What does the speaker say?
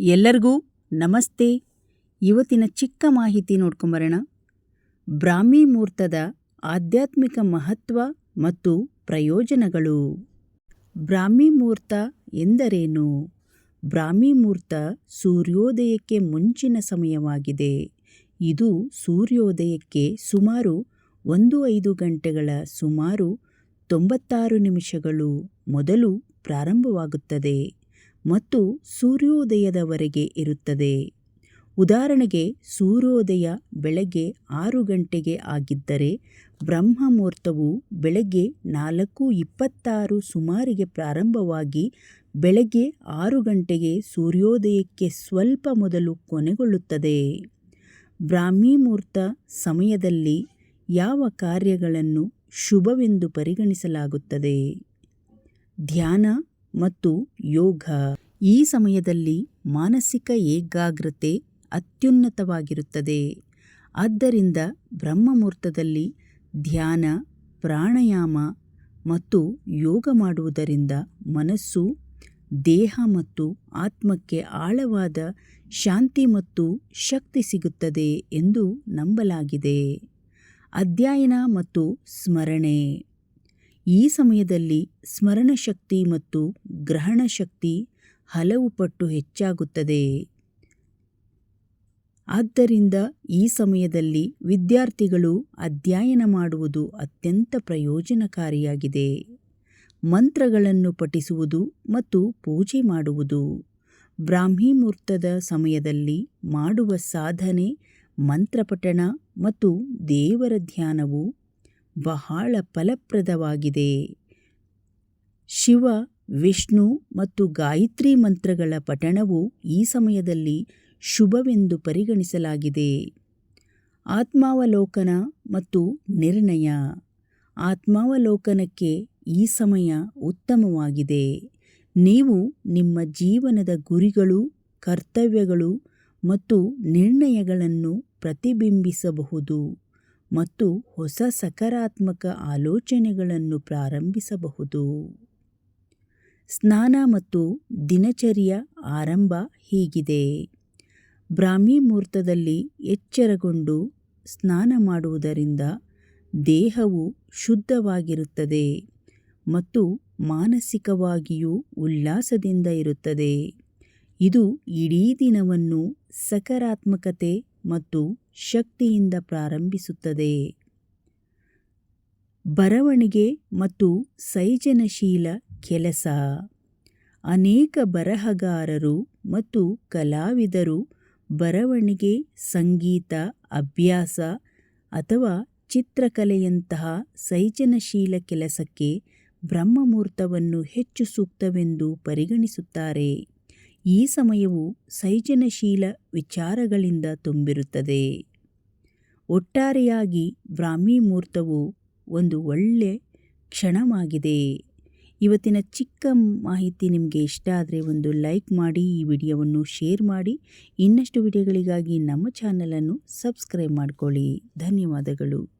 ಎಲ್ಲರಿಗೂ ನಮಸ್ತೆ. ಇವತ್ತಿನ ಚಿಕ್ಕ ಮಾಹಿತಿ ನೋಡ್ಕೊಂಬರೋಣ ಬ್ರಾಹ್ಮಿ ಮುಹೂರ್ತದ ಆಧ್ಯಾತ್ಮಿಕ ಮಹತ್ವ ಮತ್ತು ಪ್ರಯೋಜನಗಳು. ಬ್ರಾಹ್ಮಿ ಮುಹೂರ್ತ ಎಂದರೇನು? ಬ್ರಾಹ್ಮಿ ಮುಹೂರ್ತ ಸೂರ್ಯೋದಯಕ್ಕೆ ಮುಂಚಿನ ಸಮಯವಾಗಿದೆ. ಇದು ಸೂರ್ಯೋದಯಕ್ಕೆ ಸುಮಾರು ಒಂದು ಐದು ಗಂಟೆಗಳ ಸುಮಾರು ತೊಂಬತ್ತಾರು ನಿಮಿಷಗಳು ಮೊದಲು ಪ್ರಾರಂಭವಾಗುತ್ತದೆ. ಮತ್ತು ಸೂರ್ಯೋದಯದವರೆಗೆ ಇರುತ್ತದೆ. ಉದಾಹರಣೆಗೆ, ಸೂರ್ಯೋದಯ ಬೆಳಗ್ಗೆ ಆರು ಗಂಟೆಗೆ ಆಗಿದ್ದರೆ ಬ್ರಹ್ಮ ಮುಹೂರ್ತವು ಬೆಳಗ್ಗೆ ನಾಲ್ಕು ಇಪ್ಪತ್ತಾರು ಸುಮಾರಿಗೆ ಪ್ರಾರಂಭವಾಗಿ ಬೆಳಗ್ಗೆ ಆರು ಗಂಟೆಗೆ ಸೂರ್ಯೋದಯಕ್ಕೆ ಸ್ವಲ್ಪ ಮೊದಲು ಕೊನೆಗೊಳ್ಳುತ್ತದೆ. ಬ್ರಾಹ್ಮಿ ಮುಹೂರ್ತ ಸಮಯದಲ್ಲಿ ಯಾವ ಕಾರ್ಯಗಳನ್ನು ಶುಭವೆಂದು ಪರಿಗಣಿಸಲಾಗುತ್ತದೆ? ಧ್ಯಾನ ಮತ್ತು ಯೋಗ ಈ ಸಮಯದಲ್ಲಿ ಮಾನಸಿಕ ಏಕಾಗ್ರತೆ ಅತ್ಯುನ್ನತವಾಗಿರುತ್ತದೆ. ಆದ್ದರಿಂದ ಬ್ರಹ್ಮ ಮುಹೂರ್ತದಲ್ಲಿ ಧ್ಯಾನ, ಪ್ರಾಣಾಯಾಮ ಮತ್ತು ಯೋಗ ಮಾಡುವುದರಿಂದ ಮನಸ್ಸು, ದೇಹ ಮತ್ತು ಆತ್ಮಕ್ಕೆ ಆಳವಾದ ಶಾಂತಿ ಮತ್ತು ಶಕ್ತಿ ಸಿಗುತ್ತದೆ ಎಂದು ನಂಬಲಾಗಿದೆ. ಅಧ್ಯಯನ ಮತ್ತು ಸ್ಮರಣೆ. ಈ ಸಮಯದಲ್ಲಿ ಸ್ಮರಣಶಕ್ತಿ ಮತ್ತು ಗ್ರಹಣ ಶಕ್ತಿ ಹಲವು ಪಟ್ಟು ಹೆಚ್ಚಾಗುತ್ತದೆ. ಆದ್ದರಿಂದ ಈ ಸಮಯದಲ್ಲಿ ವಿದ್ಯಾರ್ಥಿಗಳು ಅಧ್ಯಯನ ಮಾಡುವುದು ಅತ್ಯಂತ ಪ್ರಯೋಜನಕಾರಿಯಾಗಿದೆ. ಮಂತ್ರಗಳನ್ನು ಪಠಿಸುವುದು ಮತ್ತು ಪೂಜೆ ಮಾಡುವುದು. ಬ್ರಾಹ್ಮಿ ಮುಹೂರ್ತದ ಸಮಯದಲ್ಲಿ ಮಾಡುವ ಸಾಧನೆ, ಮಂತ್ರಪಠಣ ಮತ್ತು ದೇವರ ಧ್ಯಾನವು ಬಹಳ ಫಲಪ್ರದವಾಗಿದೆ. ಶಿವ, ವಿಷ್ಣು ಮತ್ತು ಗಾಯತ್ರಿ ಮಂತ್ರಗಳ ಪಠಣವು ಈ ಸಮಯದಲ್ಲಿ ಶುಭವೆಂದು ಪರಿಗಣಿಸಲಾಗಿದೆ. ಆತ್ಮಾವಲೋಕನ ಮತ್ತು ನಿರ್ಣಯ. ಆತ್ಮಾವಲೋಕನಕ್ಕೆ ಈ ಸಮಯ ಉತ್ತಮವಾಗಿದೆ. ನೀವು ನಿಮ್ಮ ಜೀವನದ ಗುರಿಗಳು, ಕರ್ತವ್ಯಗಳು ಮತ್ತು ನಿರ್ಣಯಗಳನ್ನು ಪ್ರತಿಬಿಂಬಿಸಬಹುದು. ಮತ್ತು ಹೊಸ ಸಕಾರಾತ್ಮಕ ಆಲೋಚನೆಗಳನ್ನು ಪ್ರಾರಂಭಿಸಬಹುದು. ಸ್ನಾನ ಮತ್ತು ದಿನಚರಿಯ ಆರಂಭ ಹೀಗಿದೆ. ಬ್ರಾಹ್ಮಿ ಮುಹೂರ್ತದಲ್ಲಿ ಎಚ್ಚರಗೊಂಡು ಸ್ನಾನ ಮಾಡುವುದರಿಂದ ದೇಹವು ಶುದ್ಧವಾಗಿರುತ್ತದೆ ಮತ್ತು ಮಾನಸಿಕವಾಗಿಯೂ ಉಲ್ಲಾಸದಿಂದ ಇರುತ್ತದೆ. ಇದು ಇಡೀ ದಿನವನ್ನು ಸಕಾರಾತ್ಮಕತೆ ಮತ್ತು ಶಕ್ತಿಯಿಂದ ಪ್ರಾರಂಭಿಸುತ್ತದೆ. ಬರವಣಿಗೆ ಮತ್ತು ಸೈಜನಶೀಲ ಕೆಲಸ. ಅನೇಕ ಬರಹಗಾರರು ಮತ್ತು ಕಲಾವಿದರು ಬರವಣಿಗೆ, ಸಂಗೀತ, ಅಭ್ಯಾಸ ಅಥವಾ ಚಿತ್ರಕಲೆಯಂತಹ ಸೈಜನಶೀಲ ಕೆಲಸಕ್ಕೆ ಬ್ರಹ್ಮ ಮುಹೂರ್ತವನ್ನು ಹೆಚ್ಚು ಸೂಕ್ತವೆಂದು ಪರಿಗಣಿಸುತ್ತಾರೆ. ಈ ಸಮಯವು ಸೈಜನಶೀಲ ವಿಚಾರಗಳಿಂದ ತುಂಬಿರುತ್ತದೆ. ಒಟ್ಟಾರೆಯಾಗಿ ಬ್ರಾಹ್ಮಿ ಮುಹೂರ್ತವು ಒಂದು ಒಳ್ಳೆ ಕ್ಷಣವಾಗಿದೆ. ಇವತ್ತಿನ ಚಿಕ್ಕ ಮಾಹಿತಿ ನಿಮಗೆ ಇಷ್ಟ ಆದರೆ ಒಂದು ಲೈಕ್ ಮಾಡಿ, ಈ ವಿಡಿಯೋವನ್ನು ಶೇರ್ ಮಾಡಿ, ಇನ್ನಷ್ಟು ವಿಡಿಯೋಗಳಿಗಾಗಿ ನಮ್ಮ ಚಾನಲನ್ನು ಸಬ್ಸ್ಕ್ರೈಬ್ ಮಾಡಿಕೊಳ್ಳಿ. ಧನ್ಯವಾದಗಳು.